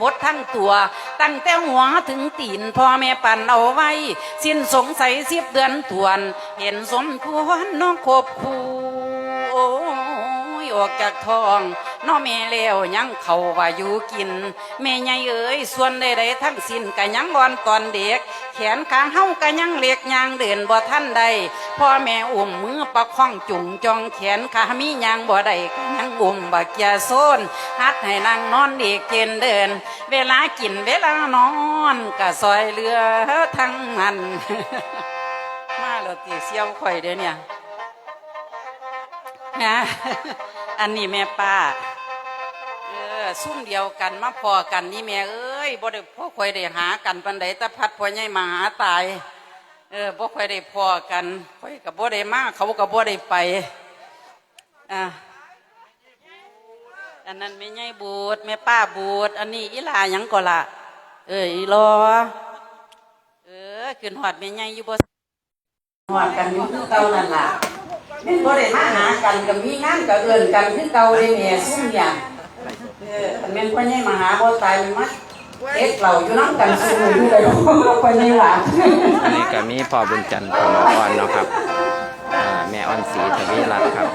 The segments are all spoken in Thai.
บดทั้งตัว ตั้งแต่หัวถึงตีนพ่อแม่ปั่นเอาไว้ สิ้นสงสัยสิบเดือนทวน เห็นสมควรน้องคบคู่โอ้ยออกจากท้องน้อแม่แล้วยังเขาว่าอยู่กิน แม่ใหญ่เอ๋ยส่วนใดๆทั้งสิ้นก็ยังอ่อนตอนเด็ก แขนขาเฮาก็ยังเล็กยางเดินบ่ทันใดพ่อแม่อุ้มมือประคองจุ่มจองแขนขามียางบ่ได้ก็ยัง อุ้มบักยาโซนฮัดให้นั่งนอนเด็กเกณฑ์เดิน เวลากินเวลานอนก็ซอยเรือทั้งนั้นมาแล้วตีเสียวข่อยเด้อเนี่ยนะอันนี้แม่ป้าเออซุ่มเดียวกันมาพอกันนี่แม่เอ้ยบ่ได้พ่อค่อยได้หากันปันใดต่พัดพ่อใหญ่มาหาตาย เออบ่ค่อยได้พอกันค่อยกับบ่ได้มาเขากับบ่ได้ไปอะ อันนั้นแม่ใหญ่บูดแม่ป้าบูดอันนี้อีหลาหยังก็ละเอออีรอเออขึ้นหอดแม่ใหญ่อยู่บ่หอดกันอยู่คือเก่านั่นล่ะแม่นบ่ได้มาหากันก็มีงานก็เอิ้นกันคือเก่าเลยแม่ซุ่มอย่างเออคันแม่นพ่อใหญ่มาหาบ่ตายมันมาเอ็ดเราอยู่น้ำกันสู้อยู่เลยพ่อใหญ่หลานอันนี้ก็มีพ่อบุญจันทร์พ่อน้องอ่อนเนาะครับอ่าแม่อ่อนศรีทวีรัตน์ครับ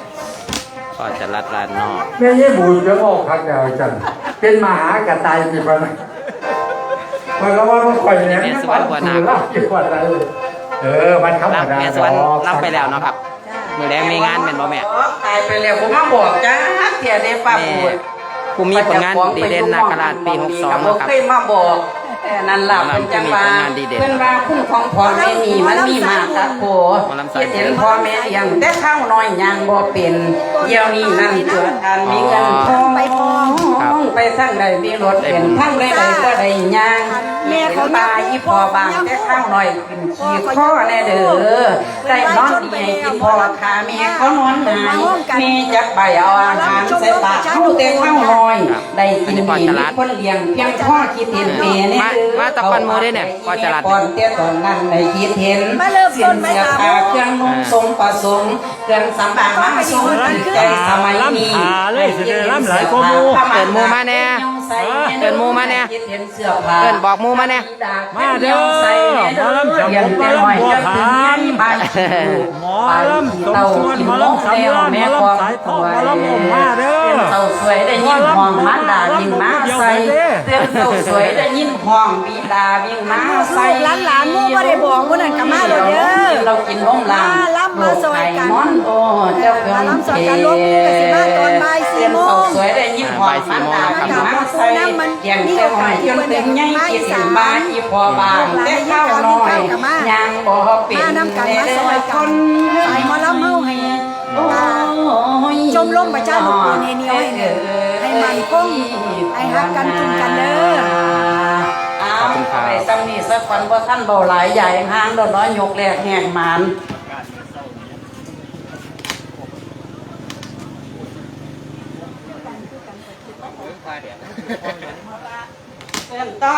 พ่อจะรัดลานนอกแม่ยี่บุญจะบอกครับเดียวจันเป็นมหากระต่ายมีปัญหามันก็ว่ามันคอยเนี่ยมันฝันคือเล่าอยู่วันไหนเออมันธรรมรับดาแม่สวนรับไปแล้วเนาะครับมือแดงมีงานเป็นบ่แม่ตายไปแล้วผมมาบอกจ้าเสียเด้ป้าแม่ปูดผู้มีผลงานดีเด่นนาคราชปี62เนาะเนาะครับเคยมาบอก เออนั่นล่ะเป็นจังว่าผู้มีผลงานดีเด่นเพิ่นว่าคุ้มครองพ่อแม่นี่มันมีมากครับโพหมอลำสายเห็นพ่อแม่เลี้ยงแต่ข้าวน้อยยังบ่เป็นเดี๋ยวนี้นั่นตัวทานมีเงินทองไปทองครับไปทั้งใดมีรถเป็นทั้งใดใดก็ได้ยางแม่เขาตายอีพอบางแต่ข้าวน้อยขึ้นขี้ข้อแน่เด้อได้นอนดีกินพอราคาแม่เขานอนหายแม่จะไปเอาอาหารใส่ปากเขาแต่ข้าวน้อย ได้กินดีมีคนเลี้ยงเพียงพ่อคิดเห็นแม่เนี่ยมามาตะกอนมู่เด้เนี่ยพ่อจรัสก่อนเตี้ยตอนนั้นได้คิดเห็นมาเริ่มต้นไมเสียครับผ้าเครื่องนุ่งทรงประสงค์เครื่องสำอางมาทรงใจสมัยนี้ลำขาเลยสิได้ลำหลายกว่าหมู่เอิ้นมูมาแน่ เอิ้นหมู่มาแน่คิดเห็นเสื้อผ้าเอิ้นบอกหมู่มาแน่มาเด้อหมอลำจังหวัดหมอลำบัวผานหมอลำสมส่วนหมอลำสำราญหมอลำสายทองหมอลำอมมาเด้อ เต่าสวยได้ยินห้องมันดาวิ่งมาใส่เตือนเต่าสวยได้ยินห้องบีดาวิ่งมาใส่หลานหลานมู่บ่ได้บอกหมู่นั่นก็มาโลดเด้อเรากินนมลางมาลำมาซอยกันมอนโอ้เจ้าเพื่อนมาลำซอยกันรวมกันสิมาตอนบ่ายสี่โมงสวยได้ยินห้องมันดาวิ่งมาใส่เลี้ยงเจ้าหอยจนเป็นใหญ่กินบ้านอีพอบางแต่ข้าวน้อยยังบ่เป็นมานำกัน มลมประชานุกูลให้เหนียวให้แน่นให้มันคงให้ฮักกันกินกันเด้ออ้าไปซ้ำนี่สักวันว่าท่านเบาหลายใหญ่ห้างโดอกน้อยยกแรกแหงหมันเดินต่อ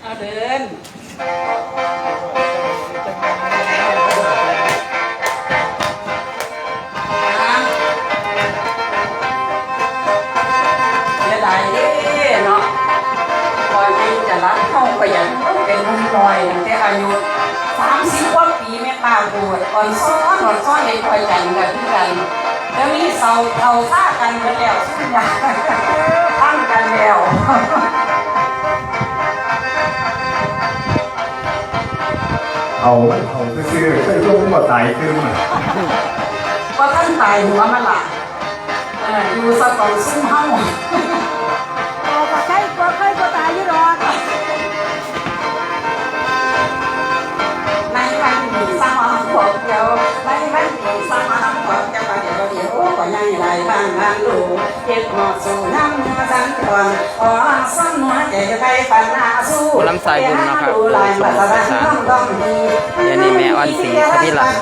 เอาเดิน อ่อนซ้อนอ่อนซ้อนในคอยกันกันที่กันแล้วมีเสาเท่าซ่ากันไปแล้วสุดยอดตั้งกันแล้วเอาเอาซื้อๆใส่ลงมาตายขึ้นมาว่าท่านตายหัวมันล่ะอยู่สะตอนซุ่มเฮาางบ้างดูเจ็บหมอดสู่น้ำมือสันก่อนขอสั่นหัวใจไปปัญหาสู้ลำสายบุญนะครับดูลายมาตรฐานต้องดีเดี๋ยวนี้แม่อ่อนศรีทวีรัตน์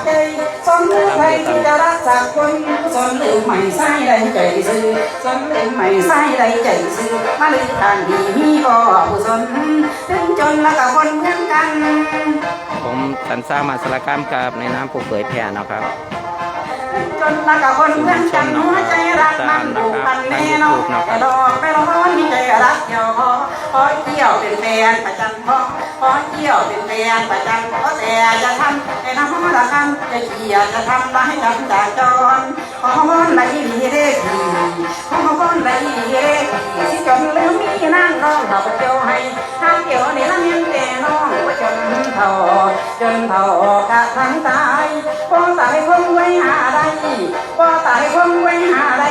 สนลืมใครที่จะรักษากคนสนลืมไม่ใส่ใดใจซื้อสนลืมไม่ใส่ใดใจซื้อมาลืมทางดีมีบ่ผู้สนถึงจนแล้วก็คนเหมือนกัน ผมสันสร้างมาสารกรรมกับในน้ำผู้เผยแผ่นะครับ จนนักคนเพื่อนกันหัวใจรักมันผูกพันแน่นอนแต่ดอกไปร้อนมีใจรักเกี่ยวคอพอเกี่ยวเป็นแฟนประจันพอพอเกี่ยวเป็นแฟนประจันพอแต่จะทำให้น้ำละคันจะเกี่ยวจะทำร้ายกันจากจรขอวันไหลดีเด้ดีขอวันไหลดีเด้ดีสิจนลืมมีนั่งร้องเราเกี่ยวให้ทางเกี่ยวนี่ละเมียนแต่น้องว่าจนเท่าจนเท่ากะทั้งตายพอตายคงไว้หา ได้พอตายคงไว้หาได้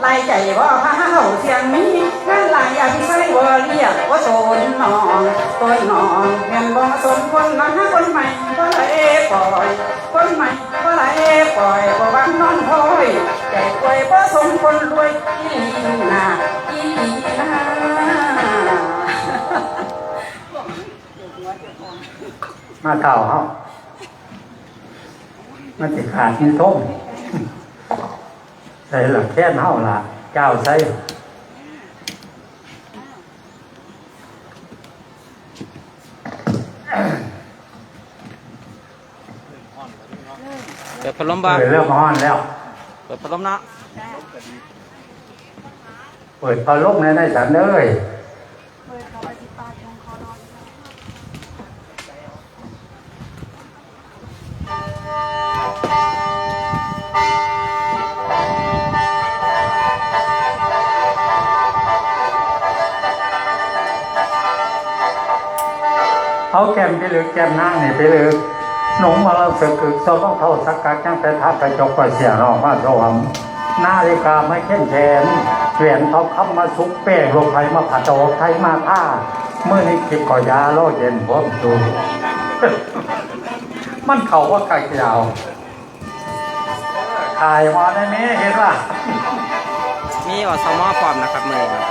ไล่ใจว่าพาเฮาเสียงมีนั่นไล่อภิไสว่าเรียกว่าโซนนองต้นนองเงินบ่สมคนมาหาคนใหม่ก็เลยปล่อยคนใหม่ก็เลยปล่อยบ่บังนอนคอยใจป่วยบ่สมคนรวยอีนาอีนามาเต่าเฮามันติขาดที่ท่ม ใส่หลักแค่นเฮาล่ะเจ้าใส่เปิดพัดลมบ้างเปิดเริ่มฮ้อนแล้ว เปิดพัดลมนะ เปิดพอลกในได้สันเลย เอาแกมไปหรือแกมนั่งนี่ไปหรือหนุ่มมาเราสึกอึกสต้องเท่าสักกักยังแต่ทับกระจกก็เสียรอกมาสวมนาฬิกาไม่เข้มแขนเหรียญทองคำมาซุกเป้งลงไปมาผัดโอกไทยมาท่าเมื่อนี้คิดก่อยาโลเย็นพร้อมดูมันเขาว่าไก่ยาวถ่ายมาในนี้เห็นป่ะมีอสมอพร้อมนะครับมือนี้ครับ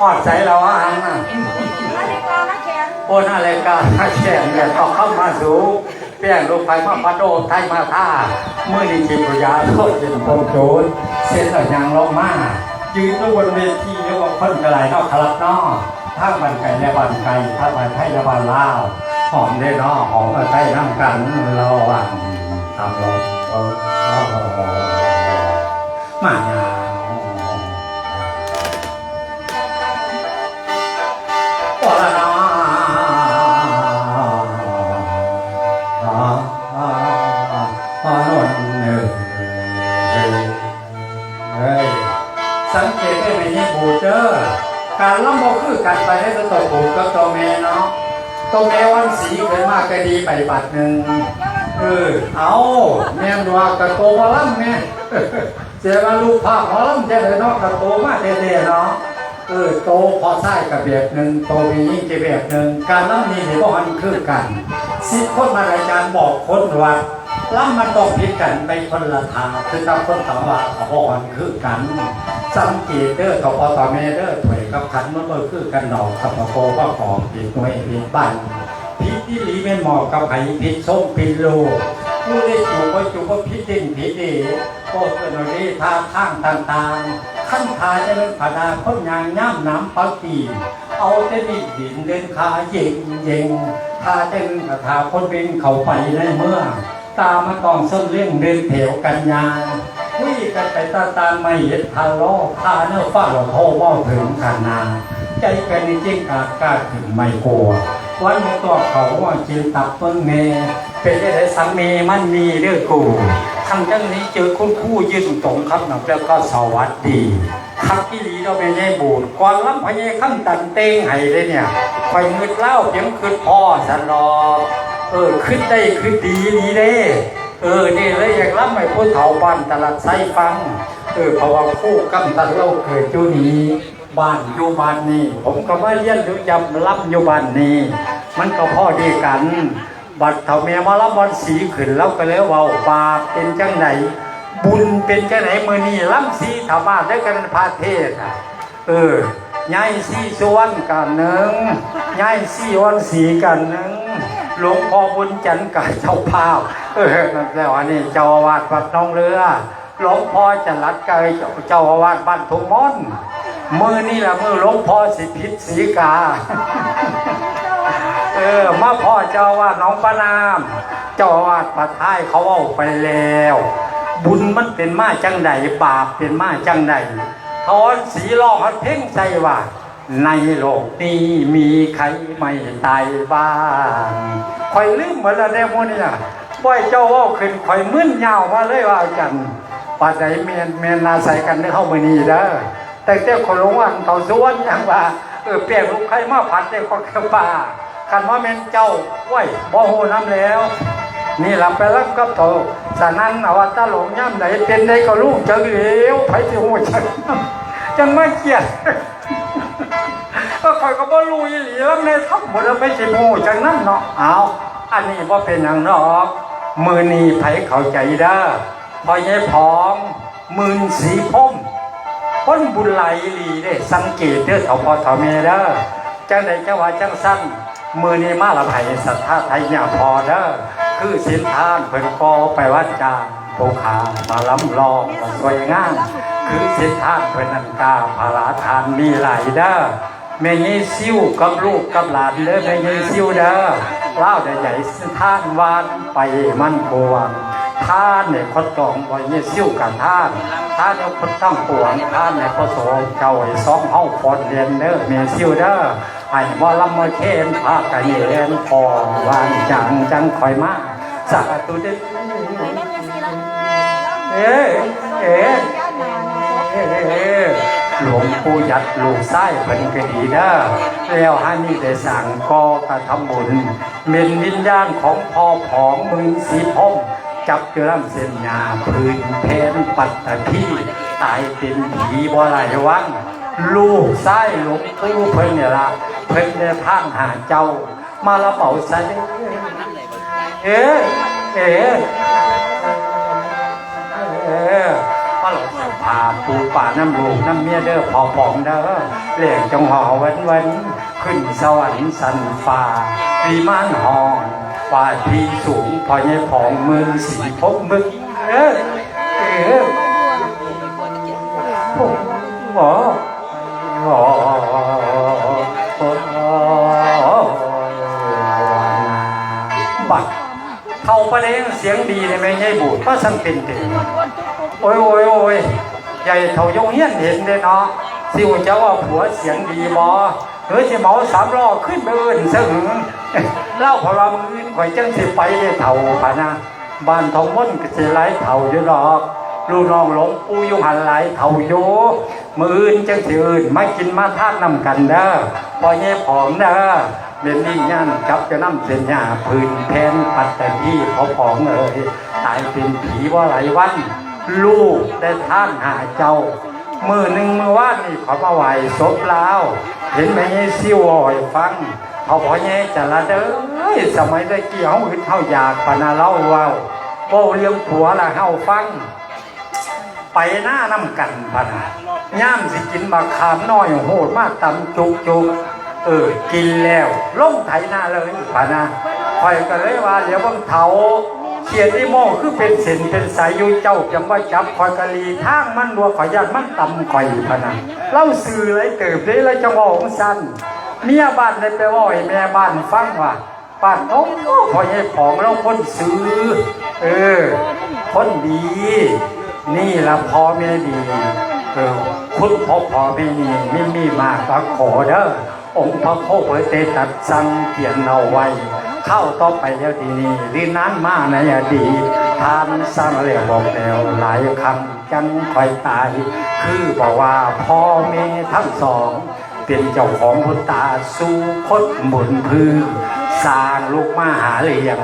ออดใจเราอะอังน่ะ โอนอะไรกันถ้าแข่งเนี่ยต้องเข้ามาสูเปี้ยงลงไปมาพัดโดไทยมาท่าเมื่อนี้จิบยาโทษเป็นโปโจนเส้นต่างลงมายืนตัวบนเวทีเรียกว่าคนกระไรนอกคลับนอกถ้าบันไก่และบันไก่ถ้าบันไทยและบันลาวหอมได้นอหอมกับไทยน้ำกันระวังทำเรามายาป ตัวเมวันสีเคยมากก็ดีไปบัดหนึ่งเออเอาแม่นว่ากับโตมาล่ำเนี่ยเจ้าลูกภาพมาล่ำจ้าเลยเนาะกับโตมาเท่ๆเนาะเออโตพอใส่กับแบบหนึ่งโตมียิ่งจะแบบหนึ่งการล่ำนี้นี่บ่มันคือกันสิบคนมารายการบอกคนว่าล่ำมันต้องผิดกันไปคนละทางคือตามคนถามว่าเขาบอนคือกันสังเกตเด้อกับพอต่อแม่เด้อถวย กับขันมันบ่คือกันดอกกับโกก็ของผิดหน่วยผิดบ้านผิดที่หลีแม่หมอกกับไผผิดส้มผิดโลผู้ได้จูบก็จูบก็ผิดดิ่งผิดดีโคตรเป็นอะไรท่าทางต่างๆ ขั้นทาจะเป็นผาดาพ้นยางย่ำน้ำปักปีเอาแต่ดินดินเดินขาเย็งเย็งทาจะเป็นกระทาพ้นเป็นเขาไปในเมื่อ ตามาต้องส้นเลี้ยงเดินแถวกันยาง คุยกันไปตาตาไม่เห็นทาล้อทาเนื้อฟ้าเราโทว่าถึงขนาใจกันนี่จริงกากล้าถึงไม่กลัว วันนี้ตัวเขาว่าจินตับเปิ้งเมเป็นได้สังเมมันมีเรื่องกูทางเรื่องนี้เจอคุณผู้ยืนตรงครับหนักแล้วก็สวัสดีครับที่ลีเราไม่ได้บูดก่อนล้ำพญขั้นตันเต้งไห้เลยเนี่ยคอยมืดเล่าเพียงคืนพ่อสันรอเออขึ้นได้ขึ้นดีดีเด้ เออนี่เลยอยากล้ำให้ผู้เฒ่าบ้านตลาดไซฟังเออเพราะว่าคู่กำตันเราเกิดจุนี้บ้านอยู่บ้านนี้ ผมก็มาเรียนอยู่จำรับอยู่บ้านนี้ มันก็พ่อดีกัน บัดเท่าเมียมารับวันสีขึ้นแล้วก็เลยเว่าบาปเป็นจังไหนบุญเป็นจังไหนมือนี้ล้ำสีถาบ้านได้กันพาเทศน่ะเออยายสีสวนกันหนึ่งยายสีวันสีกันหนึ่ง หลวงพ่อบุญจันทร์กับเจ้าภาพเออนั่นแล้วอันนี้เจ้าอาวาสวัดน้องเรือ หลวงพ่อจะรัดกายเจ้าอาวาสบ้านทุ่งม่อนมือนี่แหละมือหลวงพ่อสิพิษสีกา เออมาพ่อเจ้าว่าน้องปานามเจ้าวาดประท้ายเขาเอาไปแล้ว บุญมันเป็นมาจังใดบาปเป็นมาจังใดทอนสีลอกเขาเพ่งใจว่า ในโลกนี้มีใครไม่ตายบ้างคอยลืมเหมือนละเดโมเนี่ยบ่อยเจ้าว่าขึ้นคอยมึนยาวมาเลยว่าจันปัดใจเมียนเมียนนาใส่กันได้เข้ามือนี้เด้อแต่แต่คนลงวันเขาสวนอย่างว่าเออเปลี่ยนลูกใครมาผัดได้คนกระป่าคันว่าเมนเจ้าไว้บ่โหน้ำแล้ว นี่หลับไปแล้วก็โตสานั้นเอาว่าตาหลงย่ำไหนเป็นได้ก็ลูกเจอเหลวไผสิหูจังจังไม่เกลียด อยก็บ่รู้อีหลีแล้วในทับหมดแล้วไปสิหูจังนั้นเนาะเอาอันนี้บ่เป็นอย่างนอกมือนี้ไผเข้าใจเด้อพอยายพร้อมมืนสีพมพ้นบุญไหลหลีเด้สังเกตเด้อเถาพอเถาเมเด้อจังใดจังว่าจังสั้นมือนี้มาละไผศรัทธาไทยเนี่ยพอเด้อคือสินทานเพิ่นก็ไปวัดจางโปขามาล้ำลองสวยงามคือสินทานเพิ่นนันกาภาราทานมีหลายเด้อ แม่ยี่ซิ่วกับลูกกับหลานเด้อแม่ยี่ซิ่วเด้อเล่าได้ใหญ่ท่านวานไปมันบวงท่านเนี่ยคดตองว่ายี่ซิ่วกันท่านท่านเนี่ยคดตั้งปวงท่านเนี่ยก็โสเจ้าไอ้สองเฮาฟอนเรียนเด้อแม่ซิ่วเด้อไอ้บ่ลำมาเคนพากันเรียนพอวานจังจังคอยมาสาธุเด้อเอ๊ะเอ๊ะเอ้ หลวงปู่ยัดลูกไส้เพิ่นก็ดีเด้อแล้วให้นี่ได้สั่งก็กระทำบุญเมนวิญญาณของพ่อผองมึงสีพมจับเกลือมเส้นยาพื้นเพนปัตตะพี่ตายเป็นผีบ่ไรวังลูกไส้หลวงปู่เพิ่นเนี่ยละเพิ่นเนี่ยทางหาเจ้า มาละเป่าใส่เอ๊ะเอ๊ะาปูป่าน้ำลูกน้ำเมียเด้อพอผองเด้อเลี้ยงจงห่อเวันวันขึ้นสวรรค์สันฟ้าปีมานหอนฟ้าที่สูงพอใหญ่ผองมือสีพบมึกเออเออโอ้โหโอ้บัดเข้าประเด็นเสียงดีเลยไหมยายบูดก็สังเป็นเต็มโอ้ยโอ้ยโอ้ย ใหญ่เท่ายงเฮียนเห็นเด้เนาะสิวเจ้าว่าผัวเสียงดีบอเฮ้ยสิเหมาสามล้อขึ้นไปเอื่นซึ่งเล่าพอเรามืออื่นข่อยจังสิไปได้เท่าปะนะบ้านทองม่นก็สิหลเท่าอยู่ดอกลูกน้องหลงปู่อยุหันไหลเท่าอยู่มืออื่นจังสิอื่นมากินมาทานนำกันเด้อพอแย่ผอมเด้อเป็นนี่งานกับจะน้ำเส้นหญ้าพื้นแทนปัดแต่ที่พอผองเอ่ยตายเป็นผีว่าหลายวัน ลูกได้ท่านหาเจ้า มือหนึ่งมือว่านนี่ขอมาไหวศพลาว เห็นไหมยี่ซิวอ่อยฟังเขาพอแย่จะละเด้อสมัยได้เกี่ยวอึดเท่าอยากปานาเล่าว้าเว่าเลี้ยงผัวละเฮาฟัง ไปหน้าน้ำกันพะนะย่ามสิกินบักขามน้อยโหดมากตำจุกจุกเออกินแล้วล่งไถหน้าเลยพะนะคอยก็เลยว่าเดี๋ยวบังเถา เขียนที่โมคือเป็นเส้นเป็นสายอยุยเจ้าจังว่าจับคอยกะลีทางมันรัวขอยยันมันตำคอยพะนเล่าสื่อเลยเติบเลยแล้วจังว่าของสั้นเมียบ้านเลยไปว่าให้แม่บ้านฟังว่าบ้านโอ้พอยให้ของเราคนซื้อ เออ คนดี นี่ละพอแม่ดีเออคุณพ่อพ่อแม่นี่ไม่มีมากก็ขอเด้อองค์พระโคเผยเตตัดสังเขียนเอาไว้ เข้าต่อไปแล้วทีนี้รีนานมาในอดีตทานสร้างเรียบอกแล้วหลายคำจังคอยตาย คือบอกว่าพ่อแม่ทั้งสอง เป็นเจ้าของบุญตาสู่คดบุญพือสร้างลูกมาหาเลี้ยง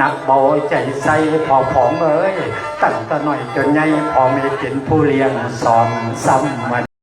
นักเบาใจใส่พอผองเอ้ยตั้งแต่หน่อยจนใหญ่พอไม่เป็นผู้เลี้ยงสอนซ้ำมา